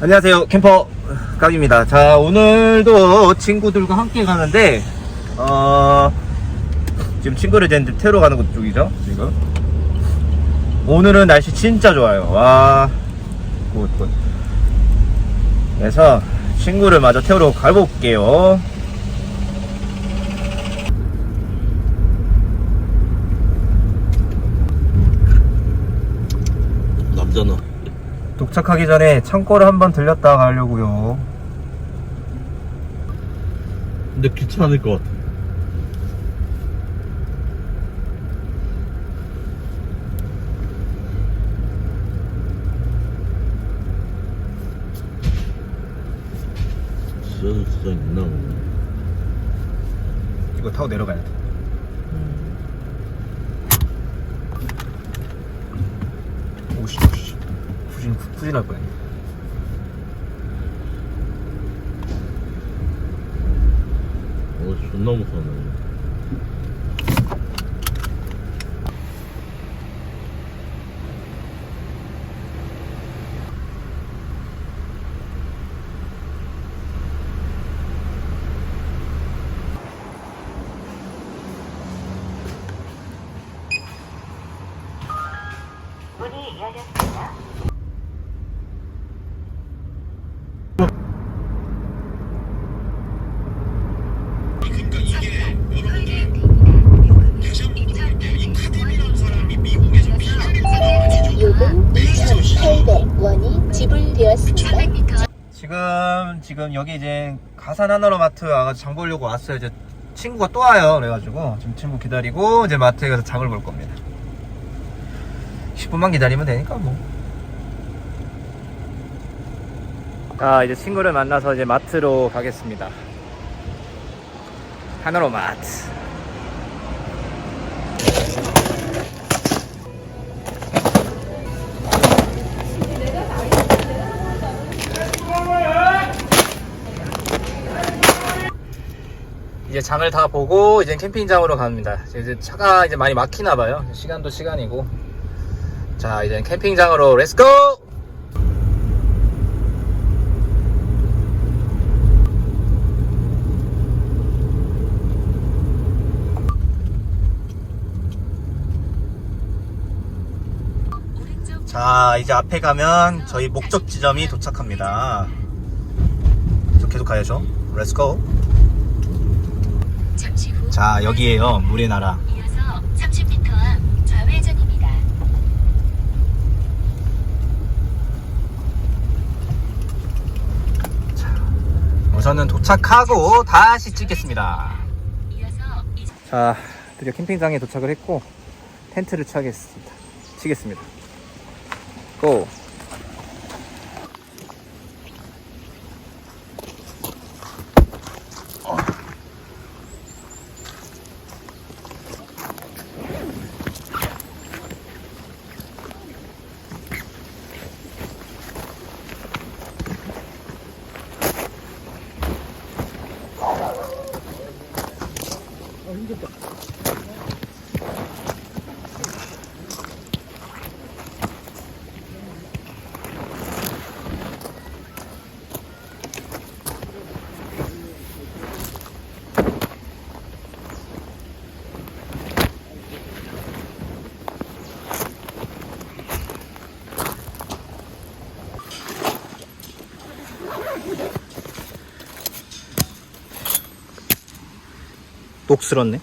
안녕하세요. 캠퍼 각입니다. 자 오늘도 친구들과 함께 가는데 어 지금 친구를 이제 태우러 가는 곳 쪽이죠 지금. 오늘은 날씨 진짜 좋아요. 와 굿굿. 그래서 친구를 마저 태우러 가볼게요 남자나 도착하기 전에 창고를 한번 들렸다 가려고요. 근데 귀찮을 것 같아. 지하철 시장 있나 보네 이거 타고 내려가야 돼. 오씨 오씨 후진 후진할 뻔했네 어 존나 무서워네 문이 열렸습니다. 지금 여기 이제 가산 하나로 마트 와가지고 장 보려고 왔어요 이제 친구가 또 와요 그래가지고 지금 친구 기다리고 이제 마트에 가서 장을 볼 겁니다 10분만 기다리면 되니까 뭐 자, 이제 친구를 만나서 이제 마트로 가겠습니다. 하나로 마트. 장을 다 보고 이제 캠핑장으로 갑니다. 이제 차가 이제 많이 막히나 봐요. 시간도 시간이고. 자, 이제 캠핑장으로 렛츠고! 자, 이제 앞에 가면 저희 목적 지점이 도착합니다. 저 계속 가야죠. 렛츠고. 자, 여기에요. 물의 나라. 이어서 30m 앞 좌회전입니다. 우선은 도착하고 다시 찍겠습니다. 이어서 이 자, 드디어 캠핑장에 도착을 했고 텐트를 쳐겠습니다. 치겠습니다. 고! 이겼다. 녹슬었네.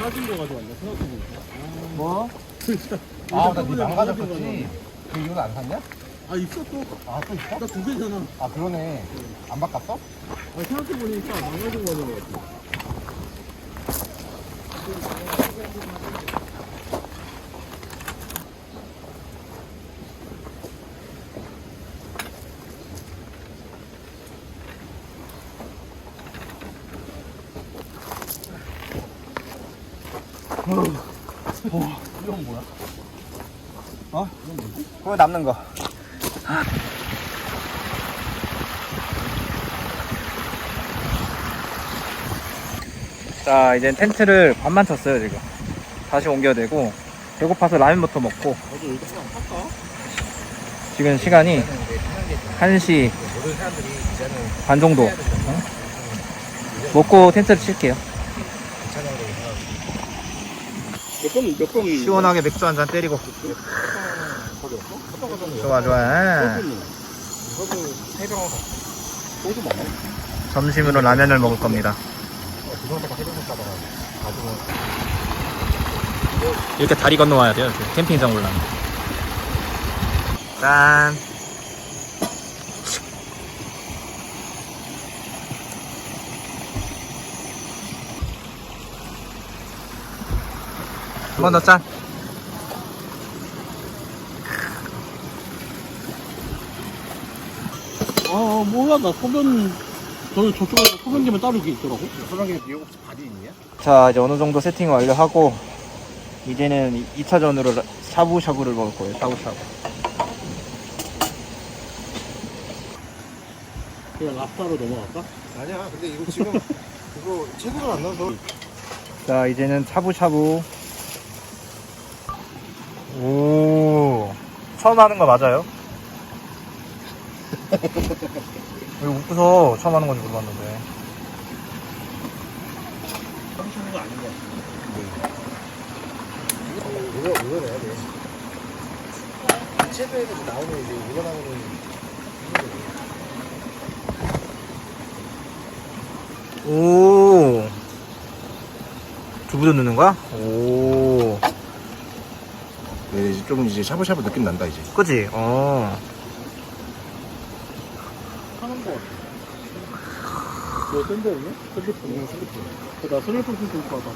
망가진 거 가져왔네 생각해보니까 뭐? 아, 나 저번에 니 망가진 거 망가졌었지. 그 이건 안 샀냐? 아 있어 또 아, 또 있어? 나두 개잖아 아, 그러네. 안 바꿨어? 아, 생각해보니까 망가진 거 가져온 것 같아 이건 뭐야? 어? 그거 남는 거. 자, 이제 텐트를 반만 쳤어요, 지금. 다시 옮겨야 되고, 배고파서 라면부터 먹고? 지금 시간이 1시 반 정도. 어? 먹고 텐트를 칠게요. 몇 번, 몇 번. 시원하게 맥주 한 잔 때리고. 좋아, 좋아. 소주? 점심으로 라면을 먹을 겁니다. 이렇게 다리 건너와야 돼요. 이렇게 캠핑장 올라면. 짠. 한 번 더 짠. 아, 뭐야, 나 소변, 저는 저쪽에 소변기면 따로 이렇게 있더라고. 소방에 미역 바디 있냐? 자, 이제 어느 정도 세팅 완료하고, 이제는 2차전으로 샤브샤브를 먹을 거예요. 샤브샤브. 그냥 랍스타로 넘어갈까? 아니야. 근데 이거 지금 그거 채소가 안 나서 자, 이제는 샤브샤브. 오. 처음 하는 거 맞아요? 왜 웃고서 처음 하는 건지 물어봤는데. 샤브샤브가 아닌 것 같아. 이거 이거 내야 돼. 채소에서 나오면 이제 이거 나오면 오. 두부도 넣는 거야? 오. 네, 이제 좀 이제 샤브샤브 느낌 난다 이제. 그지? 어. 하는 거 같아. 너 샌드였냐? 샌드폰. 응, 샌드폰. 나 스마트폰 쓸 거다.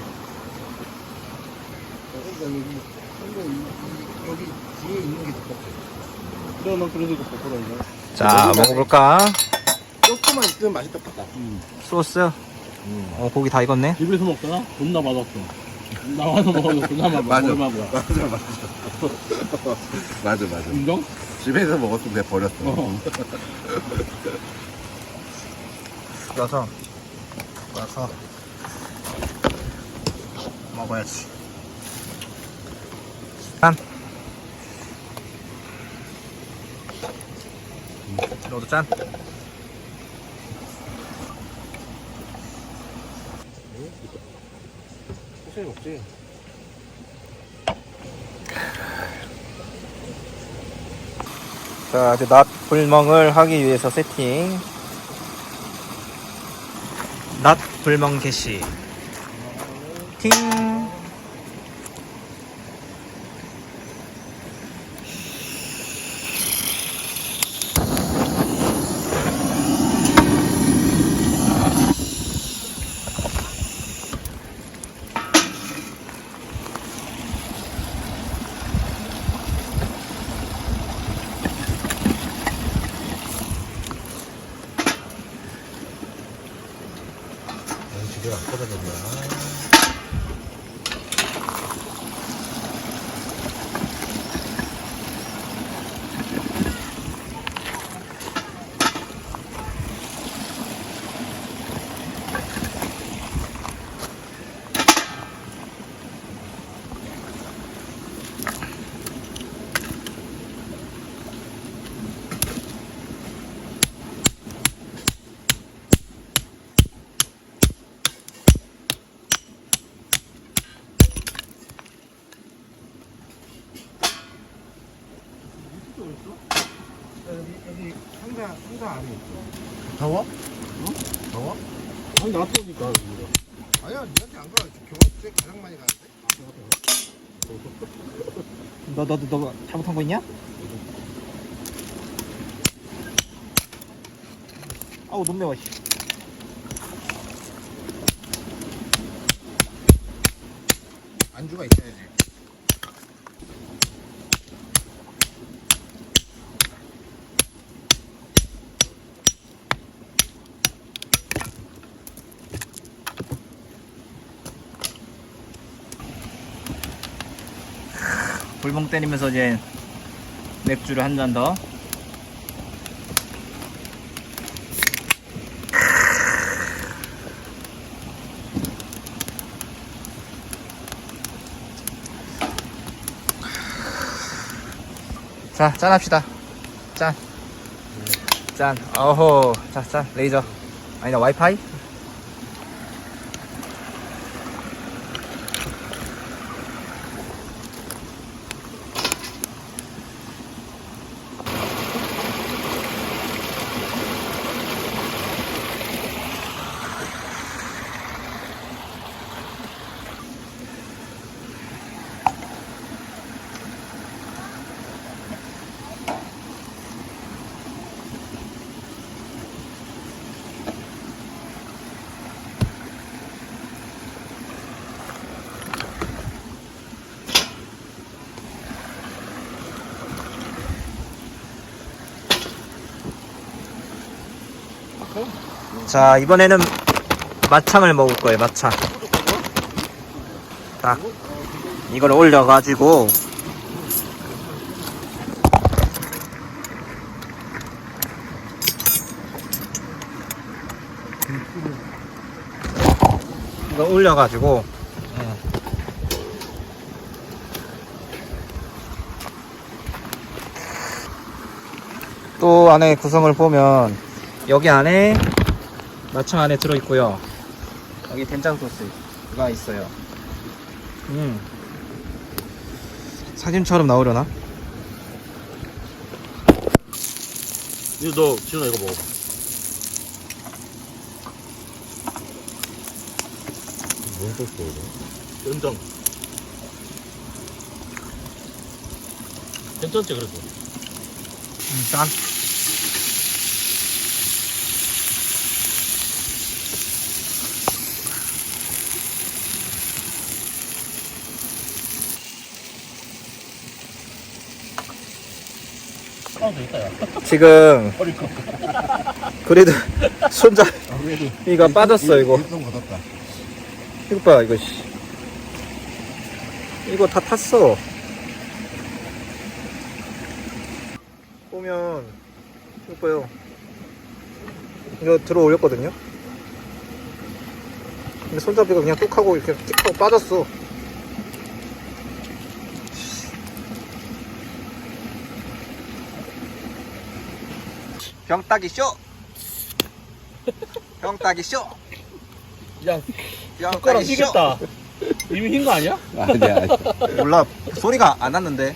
여기 뒤에 있는 게 똑같아. 그래, 난 그래서 이거 바꿔 다니냐. 자, 먹어볼까? 조금만 있으면 맛있겠다. 음. 소스. 음. 어, 고기 다 익었네. 집에서 먹다가 존나 맛없어. 나와서 먹어도 맛없어. 맞아. 얼마고야. 맞아 맞아. 맞아 맞아. 인정? 집에서 먹었으면 내가 버렸어. 어. 와서 와서 먹어야지. 짠. 너도 짠. 천천히 먹지. 자, 이제 낮 불멍을 하기 위해서 세팅. 낮 불멍 개시. 팅. 집에 안 꺼져졌나? 여기 여기 상자 상자 안에 있어. 더워? 응? 더워? 이거. 아니야, 니한테 안 가. 교환주에 가장 많이 가는데. 너 너도 너 잘못한 거 있냐? 아우 너무 매워. 씨. 안주가 있어야지. 불멍 때리면서 이제 맥주를 한 잔 더. 자, 짠합시다. 짠. 짠. 어호. 자, 짠. 레이저. 아니다, 와이파이? 자, 이번에는 마창을 먹을 거예요, 마창. 딱, 이걸 올려가지고, 이거 올려가지고, 예. 또 안에 구성을 보면, 여기 안에 마창 안에 들어있고요. 여기 된장 소스가 있어요. 음. 사진처럼 나오려나? 이거 너 지훈아 이거 먹어봐. 뭔 소스 이거? 연장. 괜찮지 그래도. 음, 짠. 더 있다 야. 지금 거. 그래도 손잡이가 아, 그래도 빠졌어 이거. 걷었다. 이거 봐 이거 씨. 이거 다 탔어. 보면 이거 봐요. 이거 들어 올렸거든요. 근데 손잡이가 그냥 뚝 하고 이렇게 틱 하고 빠졌어. 병 따기 쇼. 병 따기 쇼. 야, 병 숟가락 따기 쇼. 휘겠다. 이미 흰거 아니야? 아니야. 몰라 소리가 안 났는데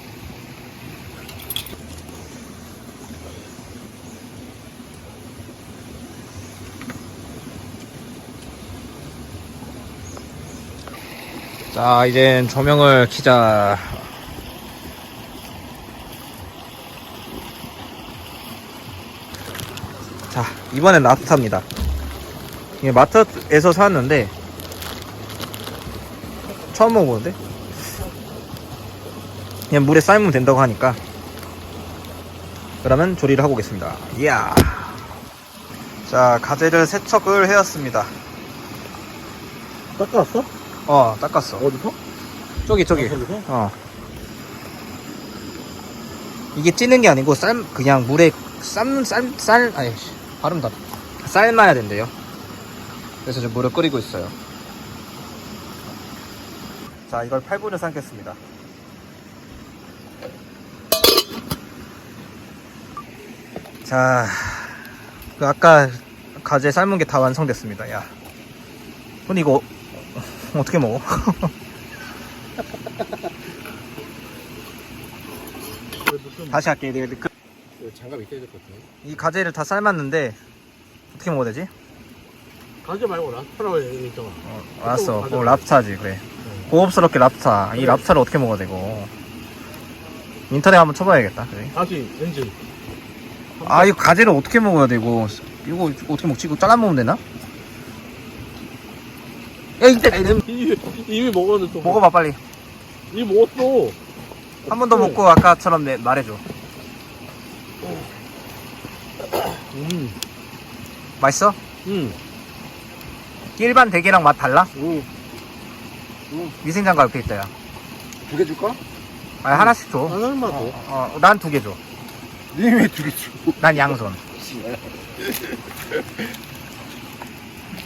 자 이젠 조명을 켜자 자 이번엔 랍스타입니다. 이게 마트에서 사왔는데 처음 먹어보는데? 그냥 물에 삶으면 된다고 하니까. 그러면 조리를 하고 오겠습니다. 이야! 자 가재를 세척을 해왔습니다. 닦아왔어? 어 닦았어. 어디서? 저기 저기. 아, 저기서? 어. 이게 찌는 게 아니고 삶 그냥 물에 쌈쌀쌀 아니 씨, 발음 다 삶아야 된대요 그래서 지금 물을 끓이고 있어요 자 이걸 8분을 삶겠습니다 자, 그 아까 가재 삶은 게 다 완성됐습니다. 야, 근데 이거 어떻게 먹어? 다시 할게. 내가 그- 장갑 있어야 될 것 같아. 이 가재를 다 삶았는데 어떻게 먹어야 되지? 가지 말고 라스파라고 있잖아. 어, 알았어. 어, 랍스타지 그래. 고급스럽게 랍스타. 이 랍스타를 어떻게 먹어야 되고? 인터넷 한번 쳐봐야겠다. 그래. 다시 렌즈. 아 이거 가재를 어떻게 먹어야 되고? 이거 어떻게 먹지? 이거 잘라 먹으면 되나? 야 이때 이미, 이미 먹었는데 또. 먹어봐 빨리. 이미 먹었어. 한 번 더 먹고 아까처럼 내- 말해줘. 음. 맛있어? 음. 일반 대게랑 맛 달라? 응. 위생장갑 옆에 있다 야. 두 개 줄까? 아 하나씩 줘. 하나만 더. 어, 난 두 개 줘. 니왜 두개 줘? 난 양손.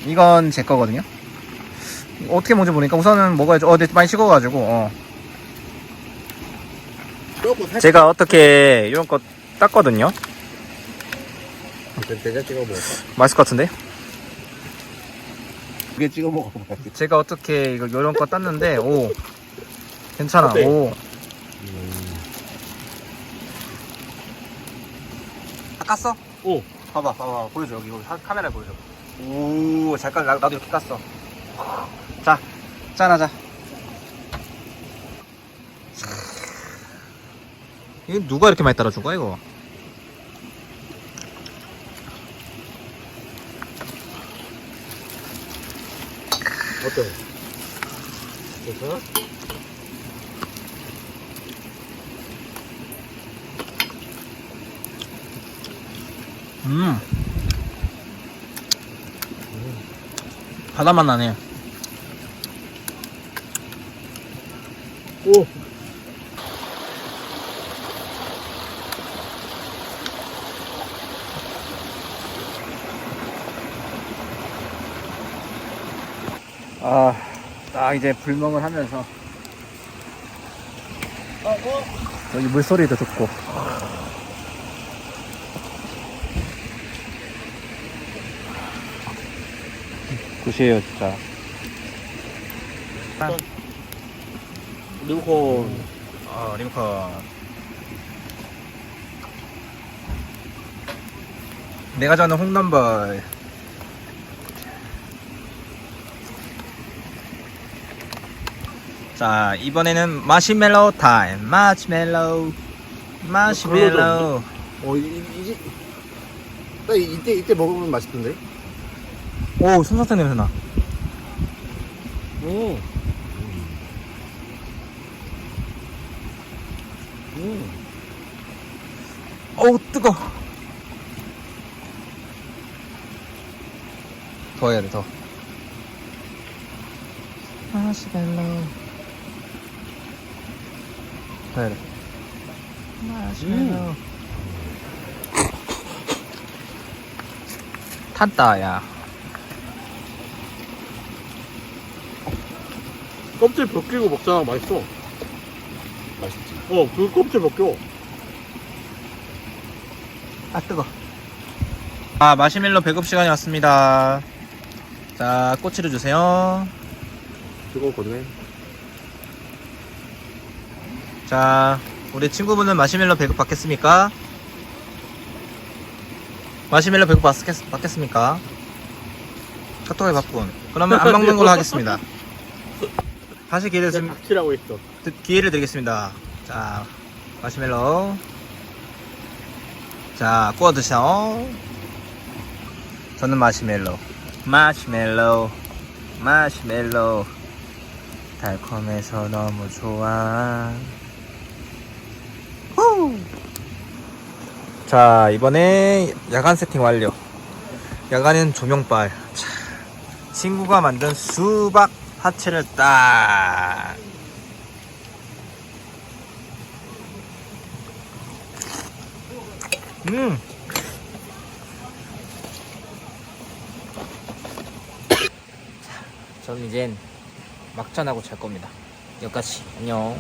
이건 제 거거든요. 어떻게 먹는지 모르니까 우선은 먹어야죠. 어, 근데 많이 식어가지고. 어. 제가 어떻게 이런 거 땄거든요. 대자 찍어 먹을까? 맛있을 것 같은데? 두개 찍어 먹어봐야지. 제가 어떻게 이거 이런 거 땄는데, 오. 괜찮아. 어때? 오. 깠어? 오. 봐봐, 봐봐. 보여줘. 여기, 여기 카- 카메라에 보여줘. 오, 잠깐, 나, 나도 이렇게 깠어. 자, 짠하자. 이거 누가 이렇게 많이 따라준 거야, 이거? 어때? 괜찮아? 음. 바다맛 나네. 오. 아, 딱 이제 불멍을 하면서. 여기 물소리도 듣고. 굿이에요 진짜. 리모컨. 어 리모컨. 내가 좋아하는 홍넘벌 자 이번에는 마시멜로 타임. 마시멜로 마시멜로 어, 이, 이, 이제. 나 이- 이때, 이때 먹으면 맛있던데? 오 솜사탕 냄새 나. 오. 어우 뜨거. 더 해야 돼더. 마시멜로 더 해야 돼 마시멜로 탔다 야 껍질 벗기고 먹잖아. 맛있어. 맛있지. 어, 그 껍질 벗겨. 아 뜨거 아 마시멜로 배급 시간이 왔습니다 자 꼬치를 주세요 뜨거웠거든. 자 우리 친구분은 마시멜로 배급 받겠습니까? 마시멜로 배급 받겠, 받겠습니까? 카톡에 바꾼 그러면 안 먹는 걸로 하겠습니다 다시 기회를, 드, 닥치라고 했어. 기회를 드리겠습니다 자 마시멜로 자 구워 드셔 저는 마시멜로 마시멜로 마시멜로 달콤해서 너무 좋아 후. 자 이번에 야간 세팅 완료 야간엔 조명빨 자, 친구가 만든 수박 하체를 딱 음. 저는 이젠 막전하고 잘 겁니다. 여기까지. 안녕.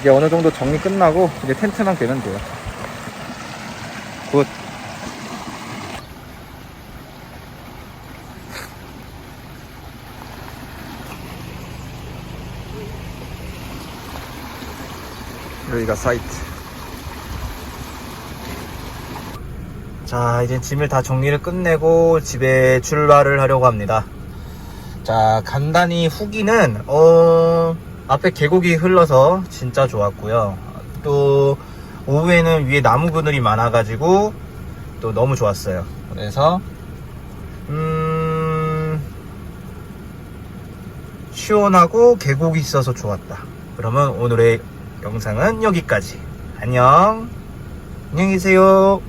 이제 어느 정도 정리 끝나고 이제 텐트만 되면 돼요. 굿. 여기가 사이트. 자, 이제 짐을 다 정리를 끝내고 집에 출발을 하려고 합니다. 자, 간단히 후기는, 어, 앞에 계곡이 흘러서 진짜 좋았고요. 또, 오후에는 위에 나무 그늘이 많아가지고, 또 너무 좋았어요. 그래서, 음, 시원하고 계곡이 있어서 좋았다. 그러면 오늘의 영상은 여기까지. 안녕. 안녕히 계세요.